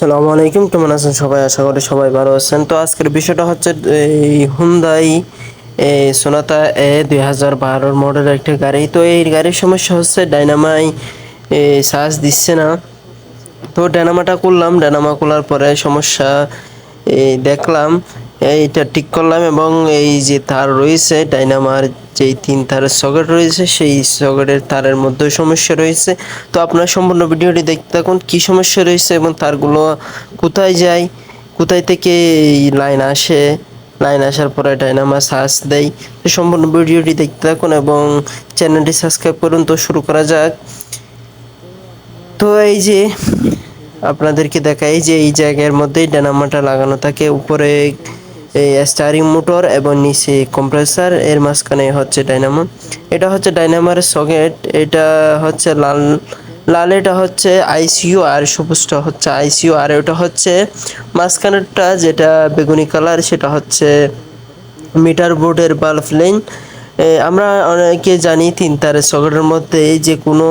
সালামু আলাইকুম, কেমন আছেন সবাই? আশা করি সবাই ভালো আছেন। তো আজকের বিষয়টা হচ্ছে, এই হুন্দাই সোনাতা এ দুই হাজার বারোর মডেলের একটা গাড়ি। তো এই গাড়ির সমস্যা হচ্ছে ডাইনামাই চার্জ দিচ্ছে না। তো ডায়নামাটা করলাম। ডায়নামা করার পরে সমস্যা দেখলাম। এইটা ঠিক করলাম এবং এই যে তার রয়েছে, ডাইনামার যেই তিন তারের সকেট রয়েছে, সেই সকেটের তারের মধ্যে সমস্যা রয়েছে। তো আপনার সম্পূর্ণ ভিডিওটি দেখতে থাকুন, কী সমস্যা রয়েছে এবং তারগুলো কোথায় যায়, কোথায় থেকে এই লাইন আসে, লাইন আসার পরে ডাইনামা সার্চ দেয়। তো সম্পূর্ণ ভিডিওটি দেখতে থাকুন এবং চ্যানেলটি সাবস্ক্রাইব করুন। তো শুরু করা যাক। তো এই যে আপনাদেরকে দেখাই যে এই জায়গার মধ্যেই ডানামাটা লাগানো থাকে। উপরে এই স্টারিং মোটর এবং নিচে কম্প্রেসার এর মাঝখানে হচ্ছে ডাইনামো এটা হচ্ছে ডাইনামার সকেট, এটা হচ্ছে লাল লাল এটা হচ্ছে আইসিইউ আর সবুজটা হচ্ছে আইসিইউ আর ওটা হচ্ছে মাঝখানেরটা যেটা বেগুনি কালার সেটা হচ্ছে মিটার বোর্ডের বাল্ব লাইন আমরা অনেকে জানি তিন তারের সকেটের মধ্যে যে কোনো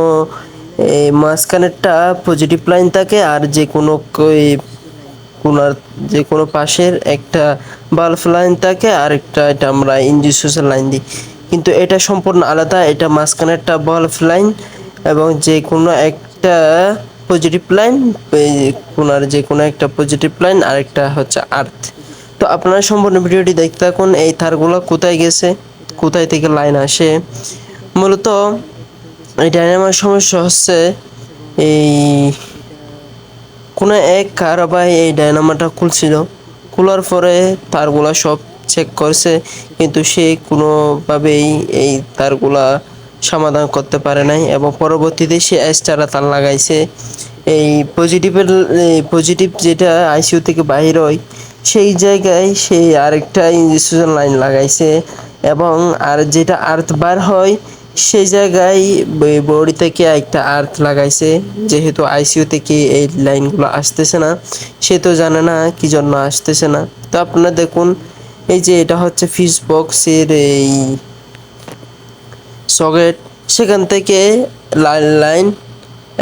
মাঝখানেরটা পজিটিভ লাইন থাকে, আর যে কোনো কোনার যে কোনো পাশের একটা বাল্ব লাইন থাকে আর একটা এটা আমরা ইঞ্জিসোসের লাইন দিই। কিন্তু এটা সম্পূর্ণ আলাদা, এটা মাঝখানেরটা বাল্ব লাইন এবং যে কোনো একটা পজিটিভ লাইন কোনার যে কোনো একটা পজিটিভ লাইন আর একটা হচ্ছে আর্থ তো আপনারা সম্পূর্ণ ভিডিওটি দেখতে থাকুন, এই তারগুলো কোথায় গেছে, কোথায় থেকে লাইন আসে। মূলত এই ডাইনামার সমস্যা হচ্ছে এই কোনো এক কারাবাই এই ডায়নামাটা খুলছিল। খোলার পরে তারগুলা সব চেক করছে, কিন্তু সে কোনোভাবেই এই তারগুলা সমাধান করতে পারে নাই এবং পরবর্তীতে সে এক্সট্রা তার লাগাইছে। এই পজিটিভের পজিটিভ যেটা আইসিইউ থেকে বাহির হয়, সেই জায়গায় সে আরেকটা ইঞ্জেকশন লাইন লাগাইছে এবং আর যেটা আর্থ বার হয় সেই জায়গায় বডি থেকে একটা আর্থ লাগাইছে। যেহেতু আইসিইউ থেকে এই লাইনগুলো আসতেছে না, সে তো জানে না কি জন্য আসতেছে না। তো আপনারা দেখুন, এই যে এটা হচ্ছে ফিস বক্সের এই সকেট। সেখান থেকে লাল লাইন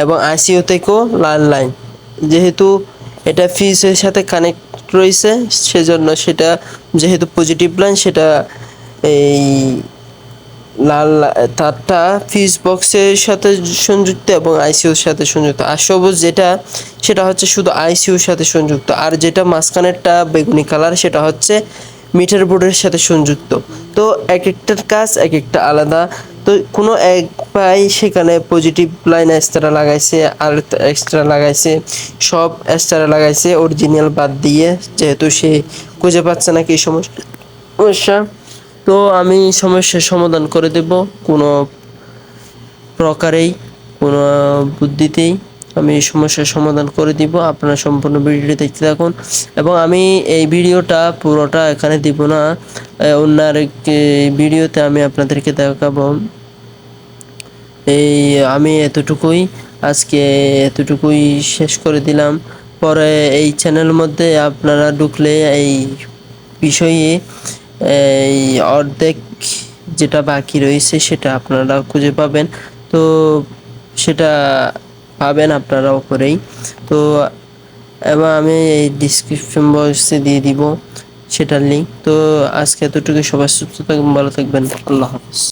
এবং আইসিইউ থেকেও লাল লাইন। যেহেতু এটা ফিজের সাথে কানেক্ট রয়েছে, সেজন্য সেটা যেহেতু পজিটিভ লাইন, সেটা এই লাল তারটা ফিউজ বক্সের সাথে সংযুক্ত এবং আইসিউর সাথে সংযুক্ত। আর সবুজ যেটা, সেটা হচ্ছে শুধু আইসিউর সাথে সংযুক্ত। আর যেটা মাঝখানেরটা বেগুনি কালার সেটা হচ্ছে মিটার বোর্ডের সাথে সংযুক্ত। তো এক একটার কাজ এক একটা আলাদা। তো কোনো এক ভাই সেখানে পজিটিভ লাইন এক্সট্রা লাগাইছে, আর এক্সট্রা লাগাইছে, সব এক্সট্রা লাগাইছে অরিজিনাল বাদ দিয়ে, যেহেতু সে খুঁজে পাচ্ছে না কি সমস্যা। তো আমি সমস্যার সমাধান করে দেব কোনো প্রকারেই, কোনো বুদ্ধিতেই আমি সমস্যার সমাধান করে দিব। আপনারা সম্পূর্ণ ভিডিওটি দেখতে থাকুন। এবং আমি এই ভিডিওটা পুরোটা এখানে দিব না। অন্য আরেক ভিডিওতে আমি আপনাদেরকে দেখাবো। এই আমি এতটুকুই, আজকে এতটুকুই শেষ করে দিলাম। পরে এই চ্যানেলের মধ্যে আপনারা ঢুকলে এই বিষয়ে এই অর্ধেক যেটা বাকি রয়েছে সেটা আপনারা খুঁজে পাবেন। তো সেটা পাবেন আপনারা ওপরেই। তো এবার আমি এই ডিসক্রিপশন বক্সে দিয়ে দিব সেটার লিঙ্ক তো আজকে এতটুকু সবাই সুস্থ থাকবেন ভালো থাকবেন। আল্লাহ হাফিজ।